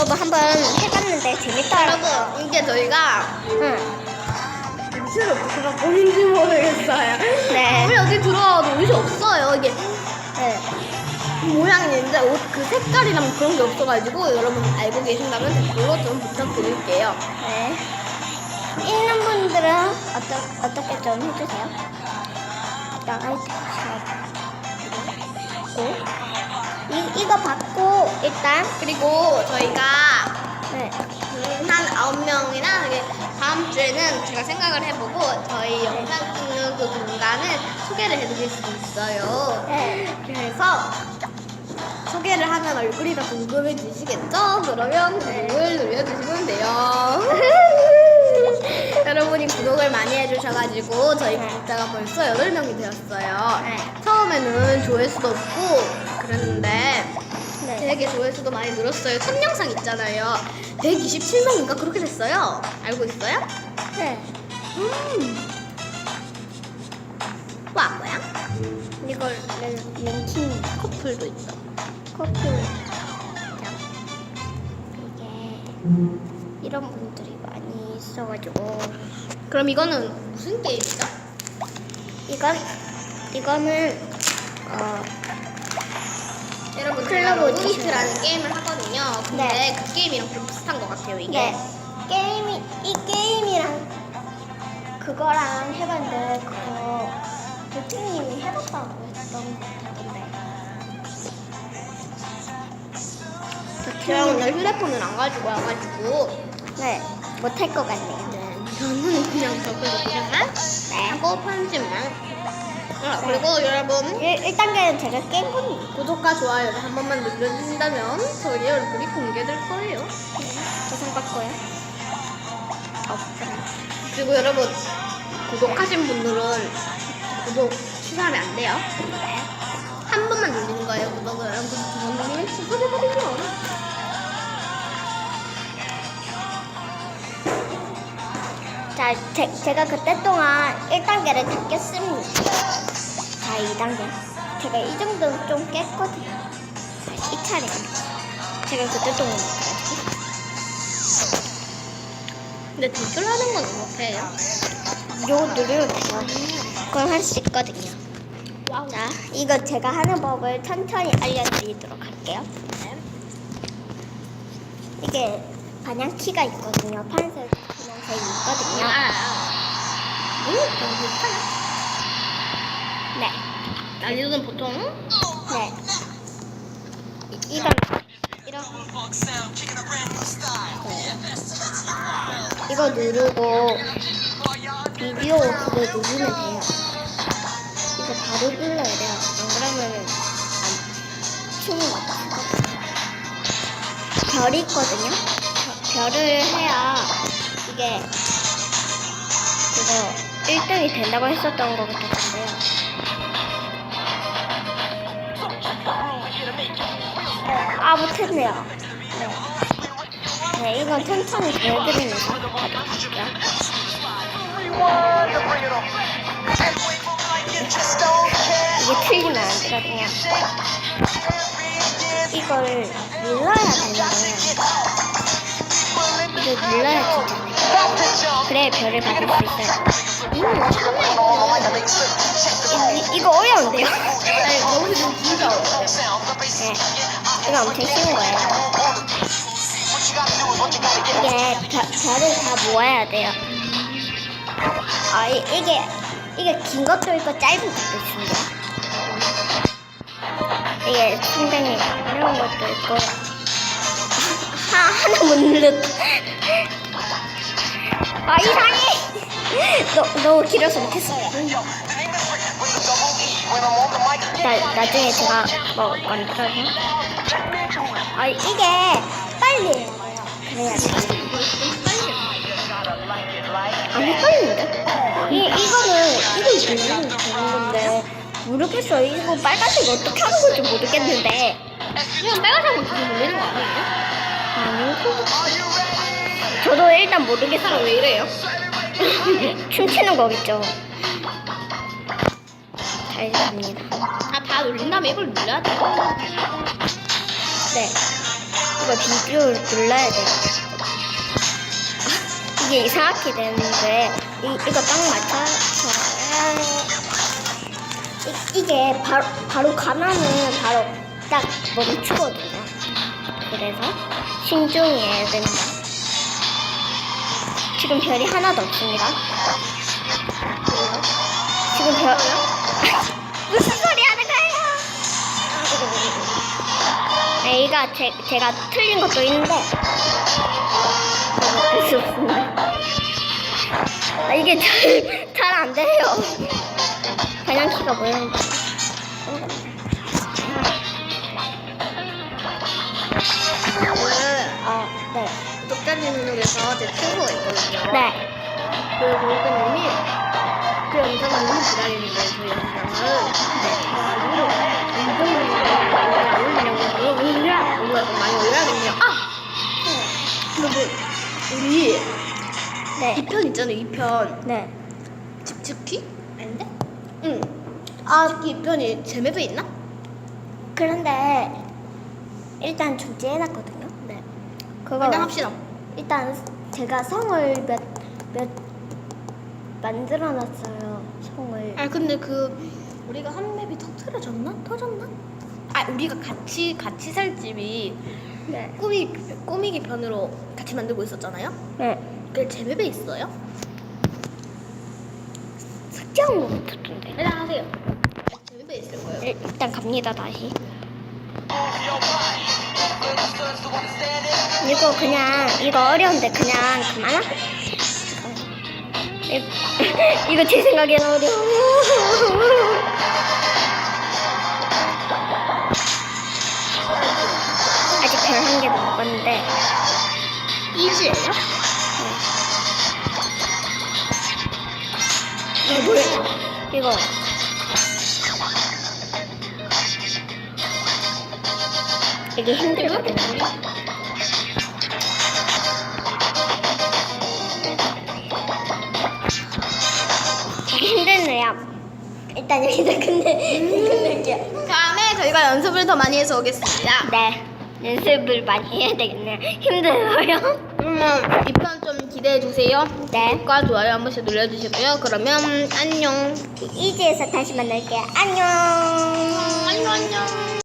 여러분 한번 해봤는데 재밌더라고요. 여러분 이게 저희가 응. 어떻게 갖고 있는지 모르겠어요. 네. 우리 어디 들어와도 옷이 없어요. 이게 네. 모양이 있는데 옷 그 색깔이랑 그런 게 없어가지고 여러분 알고 계신다면 댓글로 좀 부탁드릴게요. 네. 있는 분들은 어떠, 어떻게 좀 해주세요. 일단 아이템 받고 이, 이거 받고 일단 그리고 저희가 네. 음, 한 아홉 명이나 다음 주에는 제가 생각을 해보고 저희 영상 찍는 그 공간을 소개를 해드릴 수도 있어요. 네. 그래서 소개를 하면 얼굴이 더 궁금해지시겠죠? 그러면 구독을 눌러주시면 돼요. 여러분이 구독을 많이 해주셔가지고 저희 구독자가 벌써 8명이 되었어요. 네. 처음에는 조회수도 없고 그랬는데 네. 되게 조회수도 많이 늘었어요. 첫 영상 있잖아요. 127명인가 그렇게 됐어요. 알고 있어요? 네. 음. 와 뭐야? 이걸 랭, 랭킹 커플도 있어. 커플 이게 이런 분들이 많이 있어가지고 그럼 이거는 무슨 게임이죠? 이건 이거는 어 여러분 클럽 제가 오디션. 로비트라는 게임을 하거든요. 근데 네. 그 게임이랑 좀 비슷한 것 같아요 이게. 이게 게임이 이 게임이랑 그거랑 해봤는데 그거 교수님이 해봤다고 했던 것 같던데 제가 오늘 휴대폰을 안 가지고 와가지고 네 못할 것 같네요 네, 저는 그냥 적을 그냥 네 하고 편집만. 아, 그리고 여러분 1, 단계는 제가 깬 겁니다 구독과 좋아요를 한 번만 눌러주신다면 저희 얼굴이 공개될 거예요. 조선 바꿔요 없어요 그리고 여러분 구독하신 분들은 구독 취소하면 안 돼요. 한 번만 누르는 거예요 구독을. 여러분 두번 누르면 취소돼버리죠. 자, 제, 제가 그때 동안 1단계를 다 깼습니다. 자, 2단계. 제가 이 정도는 좀 깼거든요. 자, 이 차례. 제가 그때 동안 못해가지고. 근데 댓글 하는 건 못해요. 요거 누르면 돼요. 그럼 할 수 있거든요. 자, 이거 제가 하는 법을 천천히 알려드리도록 할게요. 이게 반향키가 있거든요. 파란색, 분홍색이 있거든요. 응? 너무 못하네. 네. 난이도는 보통 네. 이, 이건 이런 네. 이거 누르고 비디오 그거 누르면 돼요. 이거 바로 눌러야 돼요. 안 그러면은 안 춤이 맞거든요. 별이 있거든요. 벼- 별을 해야 이게 그거 1등이 된다고 했었던 것 같은데요. 아 못했네요. 네. 네 이건 천천히 할게요. 이게 틀리면 안 되거든요. 이걸 눌러야 되는데 이걸 눌러야 되잖아요. 그래 별을 받을 수 있어요. 이, 이- 이거 어려운데요? 아니 너무 좀 진짜 어려워요. 네. 이거 엄청 쉬운 거예요. 이게 별, 별을 다 모아야 돼요. 아, 이, 이게, 이게 긴 것도 있고 짧은 것도 있습니다. 이게 상당히 어려운 것도 있고. 하, 하나 못 눌렀다. 아, 이상해! 너, 너무 길어서 못했어요. 나, 나중에 제가 뭐 만들어서. 아, 이게 빨리. 그래야 돼. 안 헷갈리는데? 이, 이거는, 누르면 되는 건데. 모르겠어요. 이거 빨간색 어떻게 하는 건지 모르겠는데. 그냥 빨간색으로 계속 돌리는 거 아니에요? 같아요. 저도 일단 모르겠어요. 왜 이래요? 춤추는 거겠죠. 잘 됩니다. 아, 다 눌린 다음에 이걸 눌러야 돼. 네. 이거 비주얼 눌러야 돼요. 이게 이상하게 되는데 이, 이거 딱 맞춰서 이, 이게 바로 바로 가면은 바로 딱 멈추거든요. 그래서 신중히 해야 된다. 지금 별이 하나도 없습니다. 지금 별 무슨 소리 하는 거예요? 네, 이가 제, 제가 틀린 것도 있는데 어쩔 수 없습니다. 아, 이게 잘안 돼요. 반향키가 뭐였는지. 구독자님에게서 제 친구가 있거든요. 네. 그 구독자님이 그 영상을 너무 기다리는데 그 영상을 네. 올리냐고 뭔가 좀 많이 올려야겠네요. 아! 여러분 우리 네. 2편 있잖아요 2편 네. 집집키? 아닌데? 응 아, 집집키 2편이 제 맵에 있나? 그런데 일단 존재해놨거든요. 네 그거 일단 합시다 일단 제가 성을 몇 몇 만들어 놨어요. 성을. 아 근데 그 우리가 한 맵이 터트려졌나? 터졌나? 아 우리가 같이 같이 살 집이 네. 꾸미 꾸미기 편으로 같이 만들고 있었잖아요. 네. 그게 제 맵에 있어요? 삭제한 것 같던데. 일단 하세요. 제 맵에 있을 거예요. 일- 일단 갑니다 다시. 이거 그냥 이거 어려운데 그냥. 이- 이거 제 생각엔 어려워. 아직 별 한 개도 못 봤는데. 이지예요? 이거 뭐야? 이거. 이게 힘들거든요. 힘드네요. 일단 여기서 끝내, 끝낼게요. 다음에 저희가 연습을 더 많이 해서 오겠습니다. 네. 연습을 많이 해야 되겠네요. 힘들어요. 그러면 2편 좀 기대해 주세요. 네. 구독과 좋아요 한 번씩 눌러주시고요. 그러면 안녕. 이지에서 다시 만날게요. 안녕. 안녕 안녕.